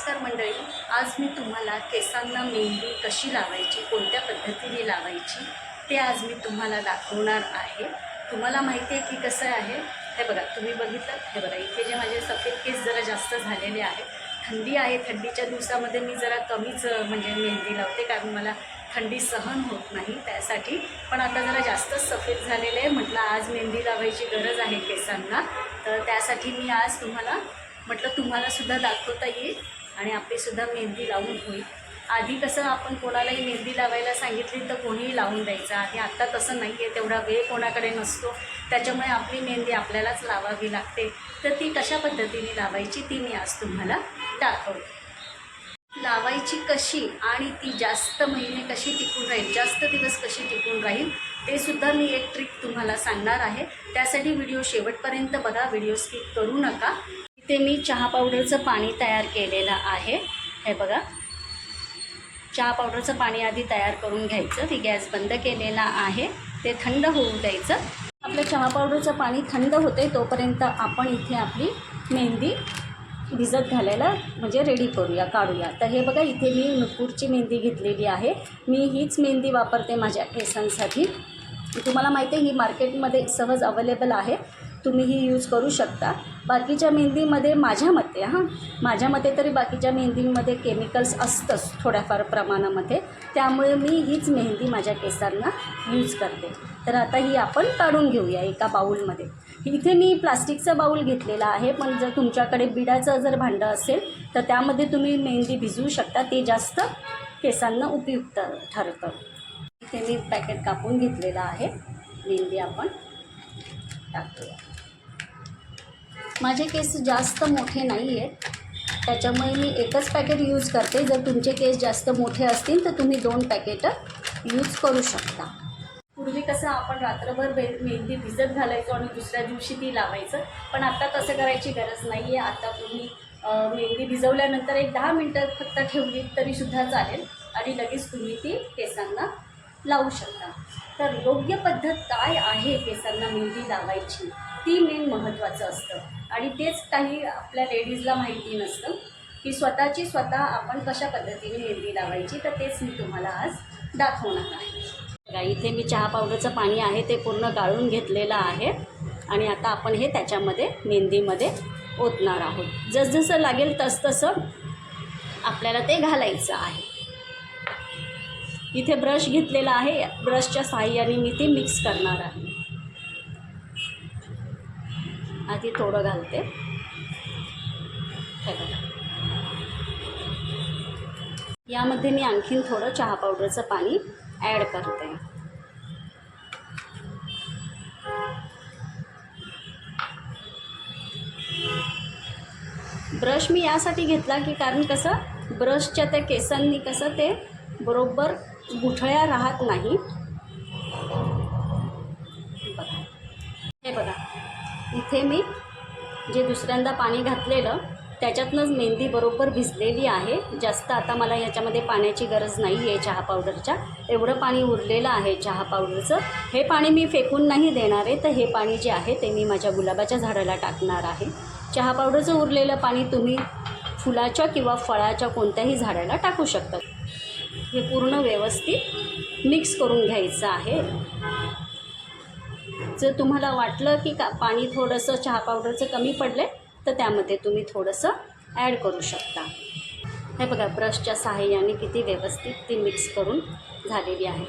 नमस्कार मंडळी आज मी तुम्हाला केसांना मेहंदी कशी लावायची कोणत्या पद्धतीने लावायची ते आज मी तुम्हाला दाखवणार आहे. तुम्हाला माहिती आहे की कसं आहे? हे बघा तुम्ही बघितलं? हे बघा इथे जे माझे सफेद केस जरा जास्त झालेले आहेत. थंडी आहे थंडीच्या दिवसामध्ये मी जरा कमीच म्हणजे मेहंदी लावते कारण मला थंडी सहन होत नाही त्यासाठी. पण आता जरा जास्तच सफेद झालेले आहे. म्हटलं आज मेहंदी लावायची गरज आहे केसांना. तर त्यासाठी मी आज तुम्हाला म्हटलं तुम्हाला सुद्धा दाखवता येईल. आणि आपलीसुद्धा मेहंदी लावून होईल. आधी कसं आपण कोणालाही मेहंदी लावायला सांगितली तर कोणीही लावून द्यायचं आणि आत्ता तसं नाही आहे तेवढा वेळ कोणाकडे नसतो. त्याच्यामुळे आपली मेहंदी आपल्यालाच लावावी लागते. तर ती कशा पद्धतीने लावायची ती मी आज तुम्हाला दाखवते. लावायची कशी आणि ती जास्त महिने कशी टिकून राहील जास्त दिवस कशी टिकून राहील ते सुद्धा मी एक ट्रिक तुम्हाला सांगणार आहे. त्यासाठी व्हिडिओ शेवटपर्यंत बघा व्हिडिओ स्किप करू नका. ते मी चहा पावडरचं पाणी तयार केलेलं आहे. हे बघा. चहा पावडरचं पाणी आधी तयार करून घ्यायचं. ती गॅस बंद केलेला आहे. ते थंड होऊ द्यायचं. आपलं चहा पावडरचं पाणी थंड होते तोपर्यंत आपण इथे आपली मेहंदी भिजत घालायला म्हणजे रेडी करूया काढूया. तर हे बघा इथे मी नुपूरची मेहंदी घेतलेली आहे. मी हीच मेहंदी वापरते माझ्या केसांसाठी. तुम्हाला माहिती आहे ही मार्केटमध्ये सहज अवेलेबल आहे. तुम्ही ही यूज करू शकता. बाकीच्या मेहंदीमध्ये माझ्या मते हां माझ्या मते तरी बाकीच्या मेहंदीमध्ये केमिकल्स असतंच थोड्याफार प्रमाणामध्ये. त्यामुळे मी हीच मेहंदी माझ्या केसांना यूज करते. तर आता ही आपण काढून घेऊया एका बाऊलमध्ये. इथे मी प्लास्टिकचा बाऊल घेतलेला आहे पण जर तुमच्याकडे बिडाचं जर भांडं असेल तर त्यामध्ये तुम्ही मेहंदी भिजवू शकता. ते जास्त केसांना उपयुक्त ठरतं. इथे मी पॅकेट कापून घेतलेलं आहे. मेहंदी आपण टाकूया माझे केस जास्त मोठे नाही आहेत त्याच्यामुळे मी एकच पॅकेट यूज करते. जर तुमचे केस जास्त मोठे असतील तर तुम्ही दोन पॅकेटं यूज करू शकता. पूर्वी कसं आपण रात्रभर बे मेहंदी भिजत घालायचो आणि दुसऱ्या दिवशी ती लावायचं. पण आता तसं करायची गरज नाही आहे आता तुम्ही मेहंदी भिजवल्यानंतर एक दहा मिनटं फक्त ठेवली तरीसुद्धा चालेल. आणि लगेच तुम्ही ती केसांना लावू शकता. तर योग्य पद्धत काय आहे केसांना मेहंदी लावायची ती मेन महत्त्वाचं असतं. आणि तेच काही आपल्या लेडीजला माहिती नसतं की स्वतःची स्वतः आपण कशा पद्धतीने मेहंदी लावायची तर तेच मी तुम्हाला आज दाखवणार आहे. बघा इथे मी चहा पावडरचं पाणी आहे ते पूर्ण गाळून घेतलेलं आहे. आणि आता आपण हे त्याच्यामध्ये मेहंदीमध्ये ओतणार आहोत. जसजसं लागेल तसतसं आपल्याला ते घालायचं आहे. इथे ब्रश घेतलेला आहे. ब्रशच्या साहाय्याने मी ते मिक्स करणार आहे. आधी थोडं घालते. हे बघा. यामध्ये मी आणखीन थोडं चहा पावडरचं पाणी ॲड करते. ब्रश मी यासाठी घेतला की कारण कसं ब्रशच्या त्या केसांनी कसं ते बरोबर गुठळ्या राहत नाही. बघा. हे बघा. इथे मी जे दुसऱ्यांदा पाणी घातलेलं त्याच्यातनंच मेहंदी बरोबर भिजलेली आहे. जास्त आता मला याच्यामध्ये पाण्याची गरज नाही आहे चहा पावडरच्या एवढं पाणी उरलेलं आहे चहा पावडरचं हे पाणी मी फेकून नाही देणार आहे. तर हे पाणी जे आहे ते मी माझ्या गुलाबाच्या झाडाला टाकणार आहे. चहा पावडरचं उरलेलं पाणी तुम्ही फुलाच्या किंवा फळाच्या कोणत्याही झाडाला टाकू शकता. हे पूर्ण व्यवस्थित मिक्स करून घ्यायचं आहे. जर तुम्हाला वाटलं की का पाणी थोडंसं चहा पावडरचं कमी पडले तर त्यामध्ये तुम्ही थोडंसं ॲड करू शकता. हे बघा ब्रशच्या सहाय्याने किती व्यवस्थित ती मिक्स करून झालेली आहे.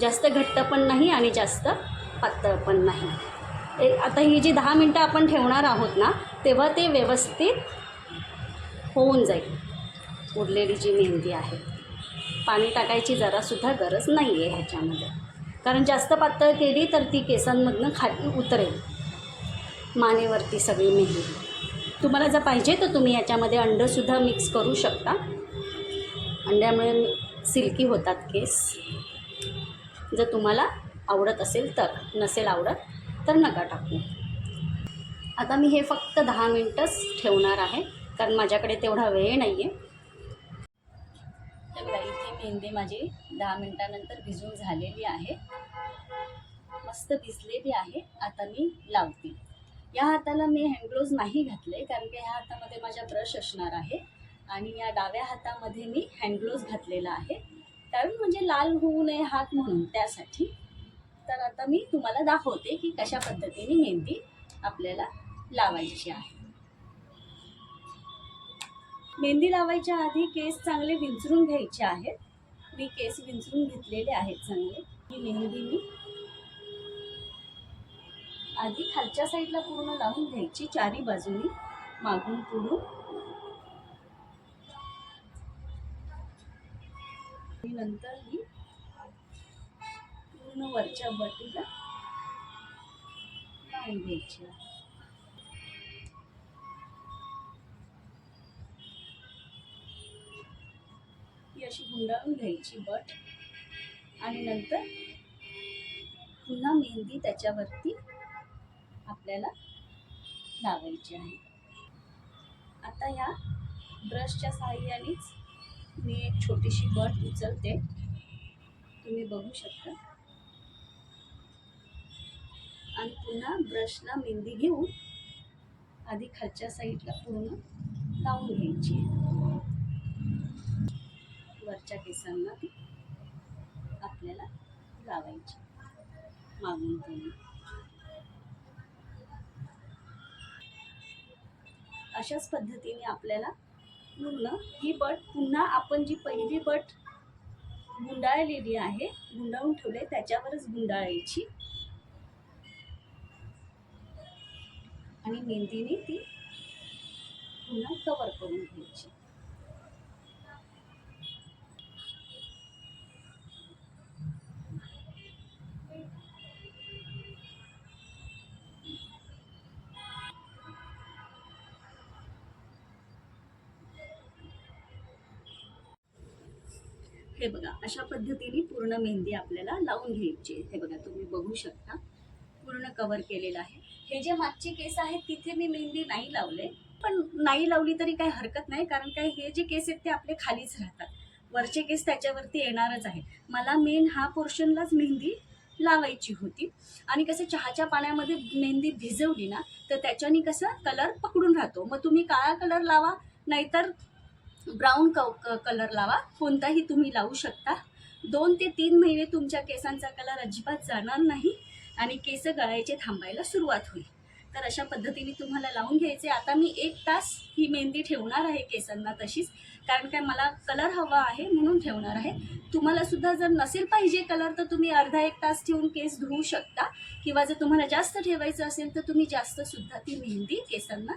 जास्त घट्ट पण नाही आणि जास्त पातळ पण नाही. ए आता ही जी दहा मिनटं आपण ठेवणार आहोत ना तेव्हा ते व्यवस्थित होऊन जाईल. उरलेली जी मेहंदी आहे. पाणी टाकायची जरासुद्धा गरज नाही आहे ह्याच्यामध्ये. कारण जास्त पातळ केली तर ती केसांमधनं खाली उतरेल. मानेवरती सगळी मेहंदी. तुम्हाला जर पाहिजे तर तुम्ही याच्यामध्ये अंडंसुद्धा मिक्स करू शकता. अंड्यामुळे सिल्की होतात केस. जर तुम्हाला आवडत असेल तर नसेल आवडत तर नका टाकू. आता मी हे फक्त दहा मिनटंच ठेवणार आहे कारण माझ्याकडे तेवढा वेळ नाही आहे बघा मेहंदी माझी दहा मिनटानंतर भिजून झालेली आहे. मस्त भिजलेली आहे. आता मी लावते. या हाताला मी हँडग्लोव्ज नाही घातले कारण की ह्या हातामध्ये माझ्या ब्रश असणार आहे. आणि या डाव्या हातामध्ये मी हँडग्लोव्ज घातलेला आहे. कारण म्हणजे लाल होऊ नये हात म्हणून त्यासाठी. तर आता मी तुम्हाला दाखवते की कशा पद्धतीने मेहंदी आपल्याला लावायची आहे. मेहंदी लावायच्या आधी केस चांगले विंचरून घ्यायचे आहेत. मी केस विंचरून घेतलेले आहेत चांगले. ही मेहंदी मी आधी खालच्या साईडला पूर्ण लावून घ्यायची चारी बाजूनी मागून पुढून. मी नंतर ही पूर्ण वरच्या बटीला लावून घ्यायची. आहे अशी गुंडाळून घ्यायची बट आणि नंतर पुन्हा मेहंदी त्याच्यावरती आपल्याला लावायची आहे. आता ह्या ब्रशच्या साहाय्यानेच मी एक छोटीशी बट उचलते. तुम्ही बघू शकता. आणि पुन्हा ब्रशला मेहंदी घेऊन आधी खालच्या साईडला पूर्ण लावून घ्यायची वरच्या केसांना ती आपल्याला लावायची. मागून तुम्ही अशाच पद्धतीने आपल्याला पूर्ण ही बट पुन्हा आपण जी पहिली बट गुंडाळलेली आहे गुंडाळून ठेवले त्याच्यावरच गुंडाळायची. आणि मेहंदीने ती पुन्हा कवर करून घ्यायची. हे बघा अशा पद्धतीने पूर्ण मेहंदी आपल्याला लावून घ्यायची हे बघा तुम्ही बघू शकता. पूर्ण कव्हर केलेलं आहे. हे जे मागचे केस आहेत तिथे मी मेहंदी नाही लावले. पण नाही लावली तरी काही हरकत नाही कारण काय हे जे केस आहेत ते आपले खालीच राहतात. वरचे केस त्याच्यावरती येणारच आहे मला मेन हा पोर्शनलाच मेहंदी लावायची होती. आणि कसं चहाच्या पाण्यामध्ये मेहंदी भिजवली ना तर त्याच्याने कसं कलर पकडून राहतो. मग तुम्ही काळा कलर लावा नाहीतर ब्राऊन क क- कलर लावा. कोणताही तुम्ही लावू शकता. दोन ते तीन महिने तुमच्या केसांचा कलर अजिबात जाणार नाही आणि केस गळायचे थांबायला सुरुवात होईल. तर अशा पद्धतीने तुम्हाला लावून घ्यायचे. आता मी एक तास ही मेहंदी ठेवणार आहे केसांना तशीच. कारण काय मला कलर हवा आहे म्हणून ठेवणार आहे. तुम्हाला सुद्धा जर नसेल पाहिजे कलर तर तुम्ही अर्धा एक तास ठेवून केस धुवू शकता. किंवा जर तुम्हाला जास्त ठेवायचं असेल तर तुम्ही जास्त सुद्धा ती मेहंदी केसांना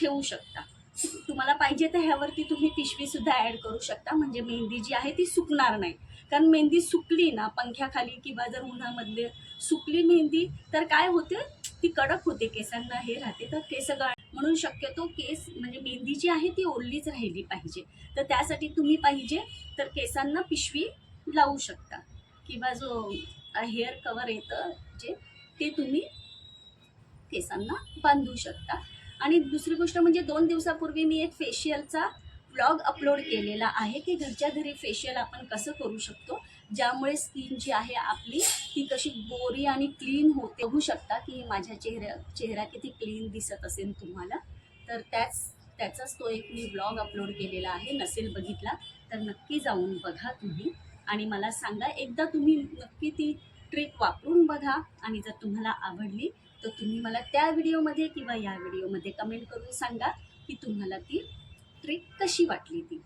ठेवू शकता. तुम्हाला पाहिजे तर ह्यावरती तुम्ही पिशवी सुद्धा ॲड करू शकता. म्हणजे मेहंदी जी आहे ती सुकणार नाही. कारण मेहंदी सुकली ना पंख्याखाली किंवा जर उन्हामधले सुकली मेहंदी तर काय होते? ती कडक होते. केसांना हे राहते. तर केस गळ म्हणून शक्यतो केस म्हणजे मेहंदी जी आहे ती ओढलीच राहिली पाहिजे. तर त्यासाठी तुम्ही पाहिजे तर केसांना पिशवी लावू शकता. किंवा जो हेअर कवर येतं जे ते तुम्ही केसांना बांधू शकता. आणि दुसरी गोष्ट म्हणजे दोन दिवसापूर्वी मी एक फेशियलचा ब्लॉग अपलोड केलेला आहे की घरच्या घरी फेशियल आपण कसं करू शकतो ज्यामुळे स्किन जी आहे आपली ती कशी गोरी आणि क्लीन होते. बघू शकता की माझ्या चेहऱ्या चेहरा किती क्लीन दिसत असेल तुम्हाला. तर त्याच त्याचाच तो एक मी ब्लॉग अपलोड केलेला आहे नसेल बघितला तर नक्की जाऊन बघा तुम्ही. आणि मला सांगा एकदा तुम्ही नक्की ती ट्रिक वापरून बघा. आणि जर तुम्हाला आवडली तर तुम्ही मला त्या व्हिडिओमध्ये किंवा या व्हिडिओमध्ये कमेंट करून सांगा की तुम्हाला ती ट्रिक कशी वाटली ती.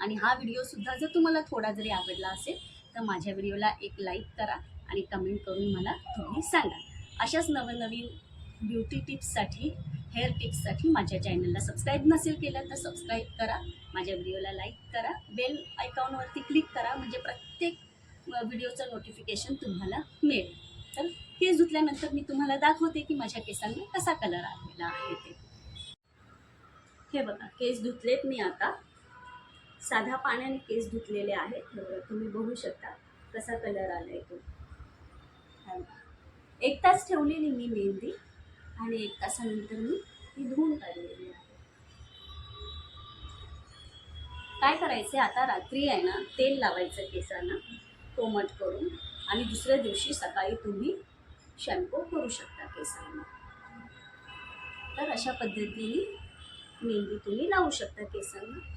आणि हा व्हिडिओसुद्धा जर तुम्हाला थोडा जरी आवडला असेल तर माझ्या व्हिडिओला एक लाईक करा आणि कमेंट करून मला तुम्ही सांगा. अशाच नवनवीन ब्युटी टिप्ससाठी हेअर टिप्ससाठी माझ्या चॅनलला सबस्क्राईब नसेल केलं तर सबस्क्राईब करा. माझ्या व्हिडिओला लाईक करा. बेल आयकॉनवरती क्लिक करा. म्हणजे प्रत्येक व्हिडिओचं नोटिफिकेशन तुम्हाला मिळेल. तर केस धुतल्यानंतर मी तुम्हाला दाखवते की माझ्या केसांना कसा कलर आलेला आहे ते. हे बघा केस धुतलेत मी आता. साध्या पाण्याने केस धुतलेले आहेत. तुम्ही बघू शकता कसा कलर आला आहे तो एक तास ठेवलेली मी मेहंदी आणि एक तासानंतर मी ती धुवून काढलेली आहे. काय करायचे आता? रात्री आहे ना तेल लावायचं केसांना कोमट करून. आणि दुसऱ्या दिवशी सकाळी तुम्ही शॅम्पू करू शकता केसांना. तर अशा पद्धतीने मेहंदी तुम्ही लावू शकता केसांना.